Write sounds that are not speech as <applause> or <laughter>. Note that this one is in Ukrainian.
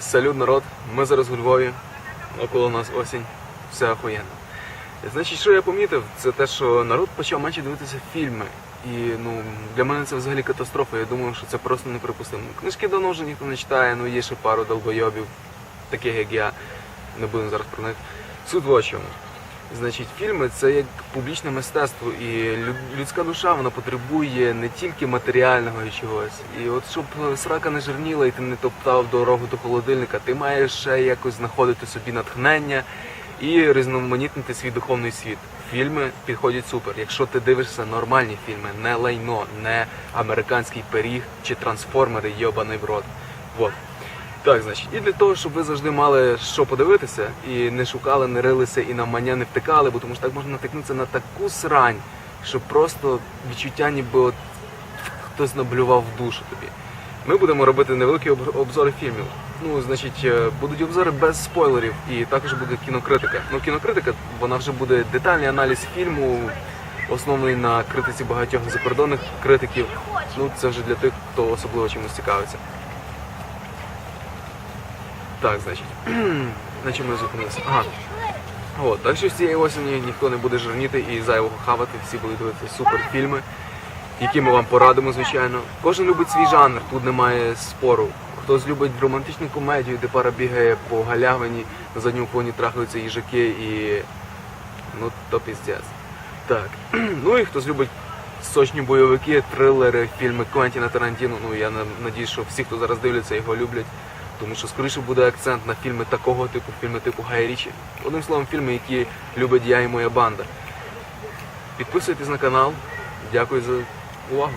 Салют, народ! Ми зараз у Львові, около нас осінь, все охуєнно. Значить, що я помітив, це те, що народ почав менше дивитися фільми. І ну, для мене це взагалі катастрофа. Я думаю, що це просто неприпустимо. Книжки давно вже ніхто не читає, ну є ще пару долбойобів, таких як я. Не будемо зараз про них. Суть в чому. Значить, фільми це як публічне мистецтво, і людська душа вона потребує не тільки матеріального чогось. І от щоб срака не жирніла і ти не топтав дорогу до холодильника, ти маєш ще якось знаходити собі натхнення і різноманітнити свій духовний світ. Фільми підходять супер. Якщо ти дивишся нормальні фільми, не лайно, не американський пиріг чи трансформери, йобаний в рот. Вот. Так, значить, і для того, щоб ви завжди мали що подивитися, і не шукали, не рилися і на маня не втикали, бо тому що так можна натикнутися на таку срань, що просто відчуття, ніби от хтось наблював в душу тобі. Ми будемо робити невеликі обзори фільмів. Ну, значить, е, будуть обзори без спойлерів, і також буде кінокритика. Ну, кінокритика, вона вже буде детальний аналіз фільму, оснований на критиці багатьох закордонних критиків. Ну, це вже для тих, хто особливо чимось цікавиться. Так, значить. На чому я зупинився? Ага. От, так що з цієї осені ніхто не буде жирніти і зайвого хавати, всі будуть дивитися суперфільми, які ми вам порадимо, звичайно. Кожен любить свій жанр, тут немає спору. Хтось любить романтичну комедію, де пара бігає по галявині, на задньому фоні трахаються їжаки і. Ну, то піздець. Так. <clears throat> Ну і хтось любить сочні бойовики, трилери, фільми Квентіна Тарантіно. Ну я на- надіюсь, що всі, хто зараз дивляться, його люблять. Тому що скоріше буде акцент на фільми такого типу, фільми типу Гай Річі. Одним словом, фільми, які любить я і моя банда. Підписуйтесь на канал. Дякую за увагу.